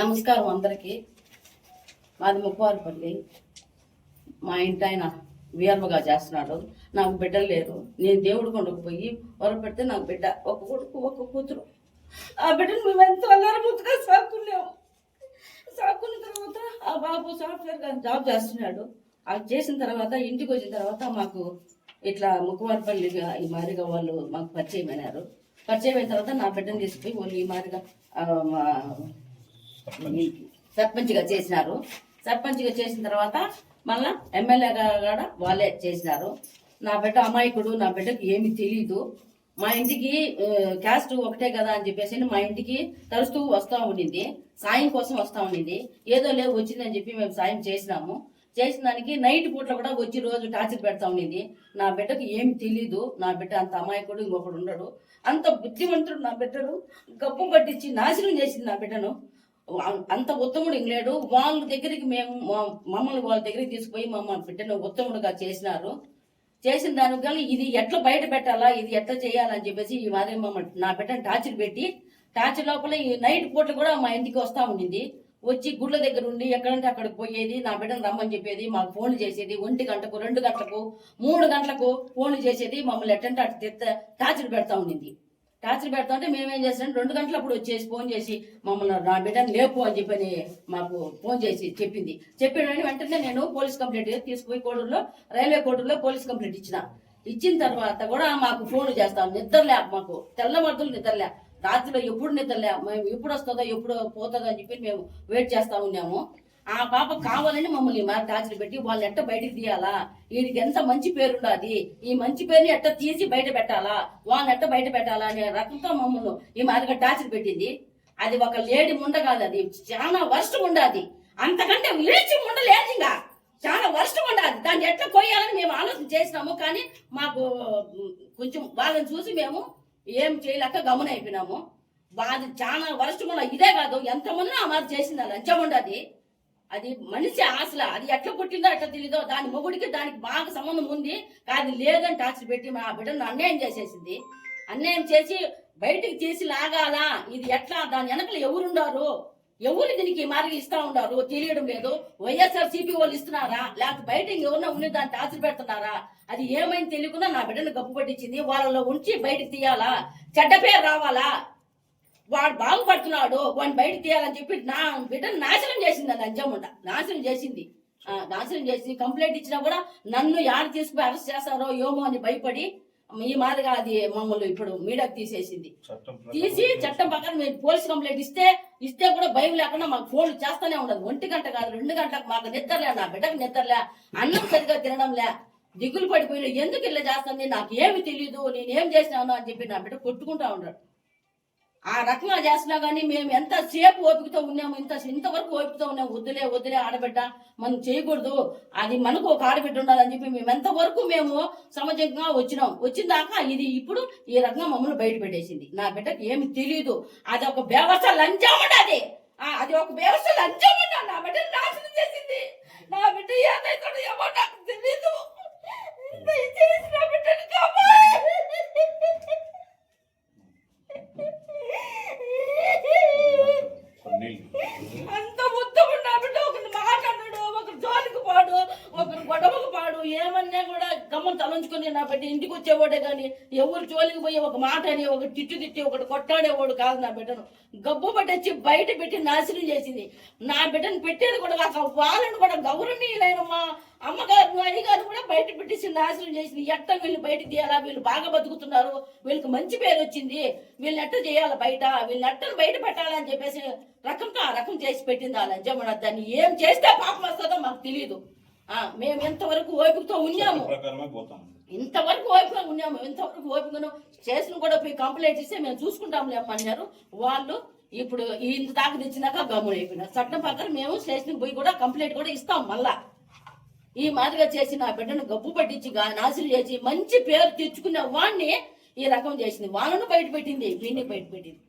నమస్కారం అందరికీ. మాది ముప్పవారిపల్లి మా ఇంటి ఆయన వీరమ్మగా చేస్తున్నాడు. నాకు బిడ్డలు లేరు నేను దేవుడు కొండకు పోయి వరకు పెడితే నాకు బిడ్డ ఒక కొడుకు ఒక కూతురు. ఆ బిడ్డను మేము ఎంత అల్లారి ముద్దుగా సాక్కున్నాము తర్వాత ఆ బాబు సాఫ్ట్వేర్ జాబ్ చేస్తున్నాడు. అది చేసిన తర్వాత ఇంటికి వచ్చిన తర్వాత మాకు ఇట్లా ముక్కువారిపల్లిగా ఈ మాదిరిగా వాళ్ళు మాకు పరిచయం అయినారు. పరిచయం అయిన తర్వాత నా బిడ్డను తీసుకుపోయి వాళ్ళు ఈ మాదిరిగా మా సర్పంచ్గా చేసినారు. సర్పంచ్గా చేసిన తర్వాత మళ్ళా ఎమ్మెల్యేగా కూడా వాళ్ళే చేసినారు. నా బిడ్డ అమాయకుడు నా బిడ్డకి ఏమీ తెలియదు మా ఇంటికి క్యాస్ట్ ఒకటే కదా అని చెప్పేసి మా ఇంటికి తరుస్తూ వస్తూ ఉండింది. సాయం కోసం వస్తూ ఉండింది. ఏదో లేవు వచ్చిందని చెప్పి మేము సాయం చేసినాము. చేసిన దానికి నైట్ పూట్ల కూడా వచ్చి రోజు టార్చర్ పెడతా ఉండింది. నా బిడ్డకు ఏమి తెలీదు. నా బిడ్డ అంత అమాయకుడు ఇంకొకడు ఉండడు. అంత బుద్ధిమంతుడు నా బిడ్డడు గప్పు పట్టించి నాశనం చేసింది నా బిడ్డను. అంత ఉత్తముడు లేడు. వాళ్ళ దగ్గరికి మేము మమ్మల్ని వాళ్ళ దగ్గరికి తీసుకుపోయి మమ్మల్ని బిడ్డను ఉత్తముడుగా చేసినారు. చేసిన దానికి కానీ ఇది ఎట్లా బయట పెట్టాలా ఇది ఎట్లా చేయాలని చెప్పేసి ఈ మాదిరి మమ్మల్ని నా బిడ్డను టార్చర్ పెట్టి టార్చర్ లోపల ఈ నైట్ పూట కూడా మా ఇంటికి వస్తూ ఉండింది. వచ్చి గుడ్ల దగ్గర ఉండి ఎక్కడంటే అక్కడికి పోయేది నా బిడ్డను రమ్మని చెప్పేది మాకు ఫోన్ చేసేది ఒంటి గంటకు రెండు గంటలకు మూడు గంటలకు ఫోన్ చేసేది మమ్మల్ని ఎట్టంటే అటు తిత్త టార్చర్ పెడతా ఉండింది. టార్చర్ పెడతా ఉంటే మేమేం చేస్తాం? రెండు గంటలప్పుడు వచ్చేసి ఫోన్ చేసి మమ్మల్ని నా బిడ్డను లేపు అని చెప్పని మాకు ఫోన్ చేసి చెప్పింది. చెప్పిన వెంటనే నేను పోలీస్ కంప్లైంట్ తీసుకుపోయి కోడూరులో రైల్వే కోడూరులో పోలీస్ కంప్లైంట్ ఇచ్చిన. ఇచ్చిన తర్వాత కూడా మాకు ఫోన్ చేస్తాం. నిద్రలే మాకు. తెల్లమర్దులు నిద్రలే రాత్రిలో ఎప్పుడు నిద్రలే మేము ఎప్పుడు వస్తుందో ఎప్పుడు పోతుందో అని చెప్పి మేము వెయిట్ చేస్తా ఉన్నాము. ఆ పాప కావాలని మమ్మల్ని మా టార్చర్ పెట్టి వాళ్ళు ఎట్ట బయటికి తీయాలా? వీడికి ఎంత మంచి పేరుండాది? ఈ మంచి పేరుని ఎట్ట తీసి బయట పెట్టాలా? వాళ్ళని ఎట్ట బయట పెట్టాలా అనే రకంతో మమ్మల్ని ఈ మాదిరిగా టార్చర్ పెట్టింది. అది ఒక లేడీ ముండ కాదు అది. చాలా వర్షం ఉండాది అంతకంటే విడిచి ఉండలేదు ఇంకా. చాలా వర్షం ఉండాలి దాన్ని ఎట్లా కొయ్యాలని మేము ఆలోచన చేసినాము కానీ మాకు కొంచెం వాళ్ళని చూసి మేము ఏం చేయలేక గమనైపోయినాము అయిపోయినాము. చాలా వర్షం ఉన్న ఇదే కాదు. ఎంతమంది ఆ మాది చేసింది లంచం ఉండదు అది మనిషి ఆశల అది ఎట్లా పుట్టిందో ఎట్లా తెలీదో దాని మొగుడికి దానికి బాగా సంబంధం ఉంది. కానీ లేదని టాక్స్ పెట్టి మా బిడ్డను అన్యాయం చేసేసింది. అన్యాయం చేసి బయటికి తీసి లాగాలా? ఇది ఎట్లా? దాని వెనకలు ఎవరుండారు? ఎవరు దీనికి మార్గం ఇస్తా ఉండారు? తెలియడం లేదు. వైఎస్ఆర్ సిపి వాళ్ళు ఇస్తున్నారా? లేకపోతే బయట ఎవరన్నా ఉండి దాన్ని టార్చర్ పెడుతున్నారా? అది ఏమైంది తెలియకుండా నా బిడ్డను గప్పు పట్టించింది. వాళ్ళలో ఉంచి బయటకు తీయాలా? చెడ్డ పేరు రావాలా? వాడు బాగుపడుతున్నాడు వాడిని బయట తీయాలని చెప్పి నా బిడ్డను నాశనం చేసింది అది అంజమ్మంట నాశనం చేసింది. ఆ, నాశనం చేసి కంప్లైంట్ ఇచ్చినా కూడా నన్ను యాడ తీసుకుపోయి అరెస్ట్ చేస్తారో ఏమో అని భయపడి ఈ మాదిరిగా అది మమ్మల్ని ఇప్పుడు మీడియాకి తీసేసింది. తీసి చట్టం ప్రకారం మేము పోలీస్ కంప్లైంట్ ఇస్తే ఇస్తే కూడా భయం లేకుండా మాకు ఫోన్ చేస్తానే ఉండదు. ఒంటి గంట కాదు రెండు గంటలకు మాకు నిద్రలే నా బిడ్డకు నిద్రలే అన్నం సరిగా తినడంలే దిగులు పడిపోయిన ఎందుకు ఇలా చేస్తుంది నాకు ఏమి తెలియదు నేనేం చేసినాను అని చెప్పి నా బిడ్డ కొట్టుకుంటా ఉన్నాడు ఆ రకంగా చేస్తున్నా కానీ మేము ఎంత సేపు ఓపికతో ఉన్నాము ఇంత ఇంతవరకు ఓపికతో ఉన్నాము వద్దులే వద్దులే ఆడబిడ్డ మనం చేయకూడదు. అది మనకు ఒక ఆడబిడ్డ ఉండాలని చెప్పి మేము ఎంతవరకు మేము సమాజంగా వచ్చినాం. వచ్చిన దాకా ఇది ఇప్పుడు ఈ రకంగా మమ్మల్ని బయట పెట్టేసింది. నా బిడ్డకి ఏమి తెలియదు అది ఒక వ్యవస్థ లంచం ఉండదు. అది ఒక వ్యవస్థ లంచం నా బిడ్డ నాశనం నా బిడ్డ ఏదైతే ఏమో నాకు తెలియదు దయచేసి నా బిడ్డని కాపాడు. అంత మొత్తం నా బిడ్డ ఒకరు మాట్లాడాడు ఒకరు జోలికి పాడు ఒకరు ఏమన్నా కూడా గమ్మం తలంచుకుని నా బిడ్డ ఇంటికి వచ్చేవాడే కానీ ఎవరు జోలికి పోయి ఒక మాట అని ఒక తిట్టు తిట్టి ఒకటి కొట్టాడేవాడు కాదు నా బిడ్డను. గబ్బు పట్టొచ్చి బయట పెట్టి నాశనం చేసింది. నా బిడ్డను పెట్టేది కూడా కాక వాళ్ళని కూడా గౌరవనీయులైనమ్మా అమ్మగారు అయ్యగారు కూడా బయట పెట్టేసి నాశనం చేసింది. ఎట్ట వీళ్ళు బయట తీయాలా? వీళ్ళు బాగా బతుకుతున్నారు. వీళ్ళకి మంచి పేరు వచ్చింది. వీళ్ళని ఎట్ట చేయాలి బయట? వీళ్ళని ఎట్ట బయట పెట్టాలని చెప్పేసి రకంతో ఆ రకం చేసి పెట్టింది ఆ లంచమన దాన్ని ఏం చేస్తే పాపం వస్తుందో మాకు తెలియదు మేము ఎంతవరకు ఓపికతో ఉన్నాము. ఇంతవరకు ఓపిక ఉన్నాము ఇంతవరకు ఓపికను చేసిన కూడా పోయి కంప్లైంట్ ఇస్తే మేము చూసుకుంటాంలే అన్నారు వాళ్ళు ఇప్పుడు ఇంత దాకా తెచ్చినాక గమ్మున అయిపోయినారు. చట్టం ప్రకారం మేము స్టేషన్కి పోయి కూడా కంప్లైంట్ కూడా ఇస్తాం మళ్ళా. ఈ మాదిరిగా చేసి నా బిడ్డను గబ్బు పట్టించి నాశనం చేసి మంచి పేరు తెచ్చుకున్న వాడిని ఈ రకం చేసింది. వాళ్ళను బయట పెట్టింది వీడిని బయట పెట్టింది.